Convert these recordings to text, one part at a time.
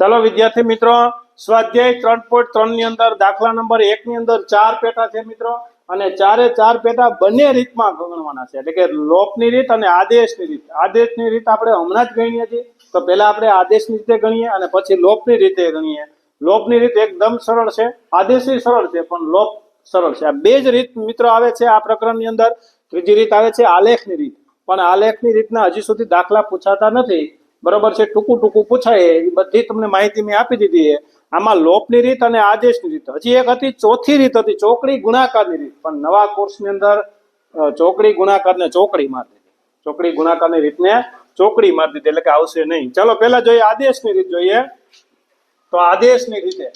ચાલો વિદ્યાર્થી મિત્રો, સ્વાધ્યાય ત્રણ પોઈન્ટ ત્રણની અંદર દાખલા નંબર એક ની અંદર ચાર પેટા છે મિત્રો, અને ચારે ચાર પેટા બંને રીતમાં ગણવાના છે. એટલે કે લોપની રીત અને આદેશની રીત. આદેશની રીત આપણે હમણાં જ ગણીએ છીએ. તો પહેલા આપણે આદેશની રીતે ગણીએ અને પછી લોપની રીતે ગણીએ. લોપની રીત એકદમ સરળ છે. આદેશી સરળ છે, પણ લોપ સરળ છે. આ બે જ રીત મિત્રો આવે છે આ પ્રકરણની અંદર. ત્રીજી રીત આવે છે આલેખની રીત. પણ આલેખની રીતના હજી સુધી દાખલા પૂછાતા નથી. બરોબર છે? ટૂંકું ટૂંકું પૂછાય. એ બધી તમને માહિતી મેં આપી દીધી છે. આમાં લોપની રીત અને આદેશની રીત. હજી એક હતી ચોથી રીત હતી, ચોકડી ગુણાકારની રીત. પણ નવા કોર્સની અંદર ચોકડી ગુણાકારને ચોકડી મારી દીધી. ચોકડી ગુણાકારની રીતને ચોકડી મારી દીધી, એટલે કે આવશે નહીં. ચાલો પેલા જોઈએ આદેશની રીત જોઈએ. તો આદેશની રીતે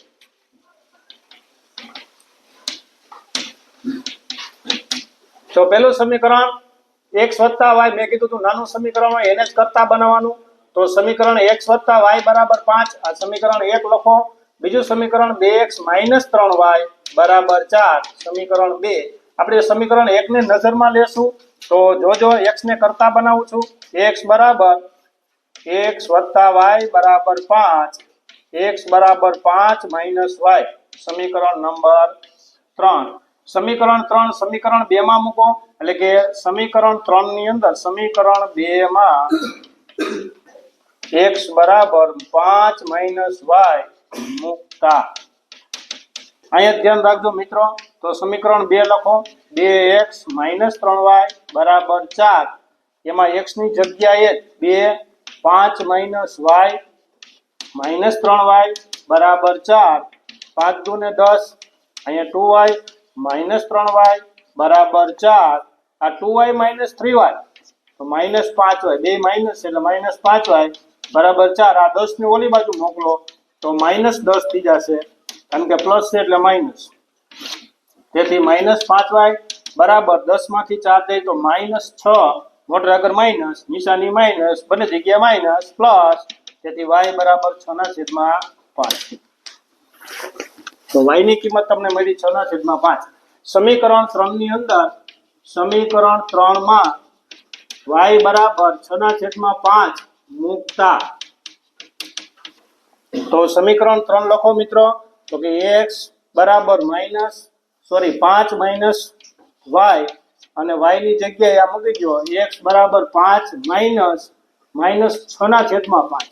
તો પેલું સમીકરણ એક્સ વત્તા વાય, મેં કીધું તું નાનું સમીકરણ હોય એને જ કરતા બનાવવાનું. તો સમીકરણ એક્સ વત્તા વાય બરાબર પાંચ, આ સમીકરણ એક લખો. બીજું સમીકરણ બે એક્સ માઇનસ ત્રણ વાય બરાબર ચાર, સમીકરણ બે. આપણે સમીકરણ એકને નજરમાં લેશું. તો જોજો એક્સ ને કરતા બનાવું છું. એક્સ બરાબર, એક્સ વત્તા વાય બરાબર પાંચ, એક્સ બરાબર પાંચ માઇનસ વાય. સમીકરણ નંબર ત્રણ. સમીકરણ ત્રણ સમીકરણ બે માં મૂકો. એટલે કે સમીકરણ ત્રણની અંદર, સમીકરણ બે માં એક્સ બરાબર પાંચ માઇનસ વાય મુકતા. અહીંયા ધ્યાન રાખજો મિત્રો. તો સમીકરણ બે લખો. બે એક્સ માઇનસ ત્રણ વાય બરાબર ચાર. એમાં એક્સની જગ્યાએ બે પાંચ માઇનસ વાય માઇનસ ત્રણ વાય બરાબર ચાર. પાંચ દુ ને દસ. અહીંયા ટુ વાય માઇનસ ત્રણ વાય બરાબર ચાર. આ two y minus three y તો માઇનસ પાંચ વાય બે માઇનસ એટલે માઇનસ પાંચ વાય બરાબર ચાર, આ દસની ઓલી બાજુ મોકલો, તો માઇનસ દસ થઈ જશે. કારણ કે પ્લસ છે એટલે માઇનસ. તેથી માઇનસ પાંચ વાય, બરાબર દસમાંથી ચાર જાય તો માઇનસ છ. મોટર આગળ માઇનસ, નિશાની માઇનસ, બંને જગ્યાએ માઇનસ, પ્લસ. તેથી વાય બરાબર છ ના છેદમાં પાંચ. તો વાયની કિંમત તમને મળી છ ના છેદમાં પાંચ. સમીકરણ ત્રણની અંદર, સમીકરણ ત્રણમાં વાય બરાબર છ ના છેદમાં પાંચ. મૂકતા. તો સમીકરણ ત્રણ લખો મિત્રો. તો કે એક્સ બરાબર માઇનસ સોરી પાંચ માઇનસ વાય અને વાયની ની જગ્યાએ આ મૂકી દો એક્સ બરાબર પાંચ માઇનસ માઇનસ છ ના છેદમાં પાંચ.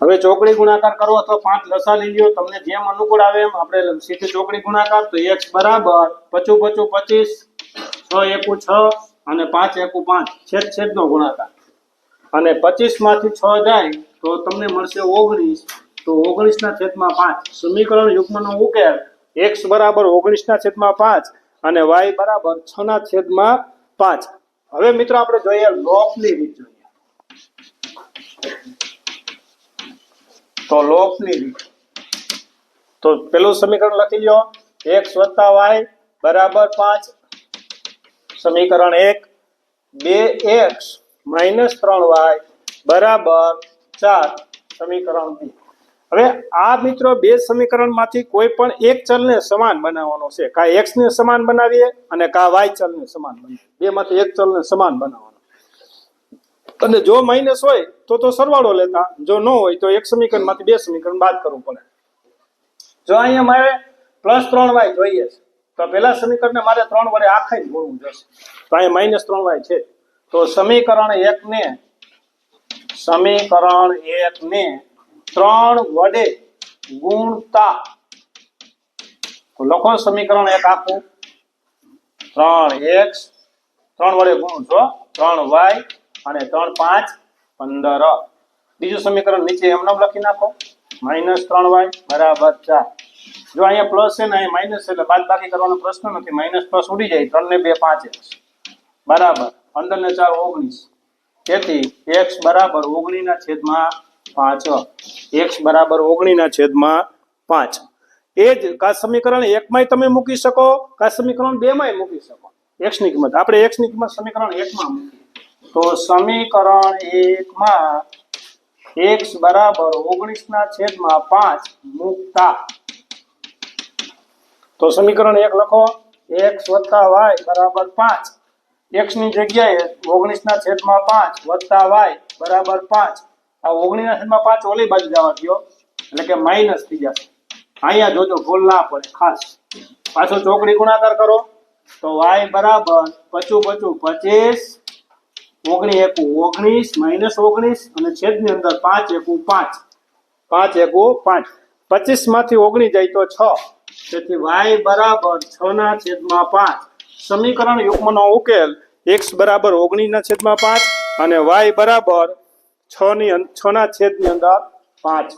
હવે ચોકડી ગુણાકાર કરો અથવા પાંચ લસા લઈ લો તમને જેમ અનુકૂળ આવે એમ આપણે સીધી ચોકડી ગુણાકાર. તો એક્સ બરાબર પચું પચું પચીસ, છ એકુ છ અને પાંચ એકુ પાંચ. છેદ છેદનો ગુણાકાર. અને પચીસમાંથી છ જાય તો તમને મળશે ઓગણીસ. તો ઓગણીસ ના છેદમાં પાંચ. સમીકરણ યુગ્મનો ઉકેલ એક્સ બરાબર ઓગણીસ ના છેદમાં પાંચ અને વાય બરાબર છ ના છેદમાં પાંચ. હવે મિત્રો આપણે જોઈએ લોપની રીત જોઈએ તો લોપની રીત તો પેલું સમીકરણ લખી લ્યો. એક્સ વત્તા વાય બરાબર પાંચ. સમીકરણ એક. બે એક્સ માઇનસ ત્રણ વાય બરાબર ચાર સમીકરણ બી. હવે આ મિત્રો બે સમીકરણમાંથી કોઈ પણ એક ચલને સમાન બનાવવાનો છે. કા એક્સ ને સમાન બનાવીએ અને કા વાય ચલને સમાન બનાવીએ. બે માંથી એક ચલને સમાન બનાવવાનો. અને જો માઇનસ હોય તો તો સરવાળો લેતા. જો ન હોય તો એક સમીકરણમાંથી બે સમીકરણ બાદ કરવું પડે. જો અહીંયા મારે પ્લસ ત્રણ વાય જોઈએ છે, તો પેલા સમીકરણને મારે ત્રણ વડે આખા જ જોડવું જોશે. તો અહીંયા માઇનસ ત્રણ વાય છે. તો સમીકરણ એક ને સમીકરણ એક ને ત્રણ વડે ગુણતા. લખો સમીકરણ એક આખું. ત્રણ એક્સ ત્રણ વડે ગુણ છો. ત્રણ વાય અને ત્રણ પાંચ, પંદર. બીજું સમીકરણ નીચે એમને લખી નાખો. માઇનસ ત્રણ વાય, બરાબર ચાર. જો અહીંયા પ્લસ છે ને, અહીંયા માઇનસ એટલે બાદ બાકી કરવાનો પ્રશ્ન નથી. માઇનસ પ્લસ ઉડી જાય ત્રણ ને બે પાંચ એક્સ. બરાબર. પંદર ને ચાર ઓગણીસ. તેથી એક્સ બરાબર ઓગણીના છેદમાં પાંચ. એક્સ બરાબર ઓગણીના છેદમાં પાંચ. એ જ કા સમીકરણ એકમાંય તમે મૂકી શકો, કા સમીકરણ બે માંય મૂકી શકો. એક્સની કિંમત. આપણે એક્સની કિંમત સમીકરણ એકમાં મૂકીએ. તો સમીકરણ એકમાં એક્સ બરાબર ઓગણીસ ના છેદમાં પાંચ મૂકતા. તો સમીકરણ એક લખો. એક્સ વત્તા વાય બરાબર પાંચ. એક્સની જગ્યાએ ઓગણીસ ના છેદમાં પાંચ વત્તા વાય બરાબર પાંચ. આ ઓગણીસના છેદમાં પાંચ ઓલી બાજુ જવા દો એટલે કે માઇનસ થઈ જશે. અહીંયા જોજો ભૂલ ના પડે, ખાસ. પાછો ચોકડી ગુણાકાર કરો. તો વાય બરાબર પચું પચું પચીસ. ઓગણી એકુ ઓગણીસ, માઇનસ ઓગણીસ, અને છેદની અંદર પાંચ એકુ પાંચ. પાંચ એકુ પાંચ. પચીસમાંથી ઓગણી જાય તો છ. તેથી વાય બરાબર છ ના છેદમાં પાંચ. સમીકરણ યુગ્મનો ઉકેલ એક્સ બરાબર ઓગણીસના છેદમાં પાંચ અને વાય બરાબર છ ની છ ના છેદની અંદર પાંચ.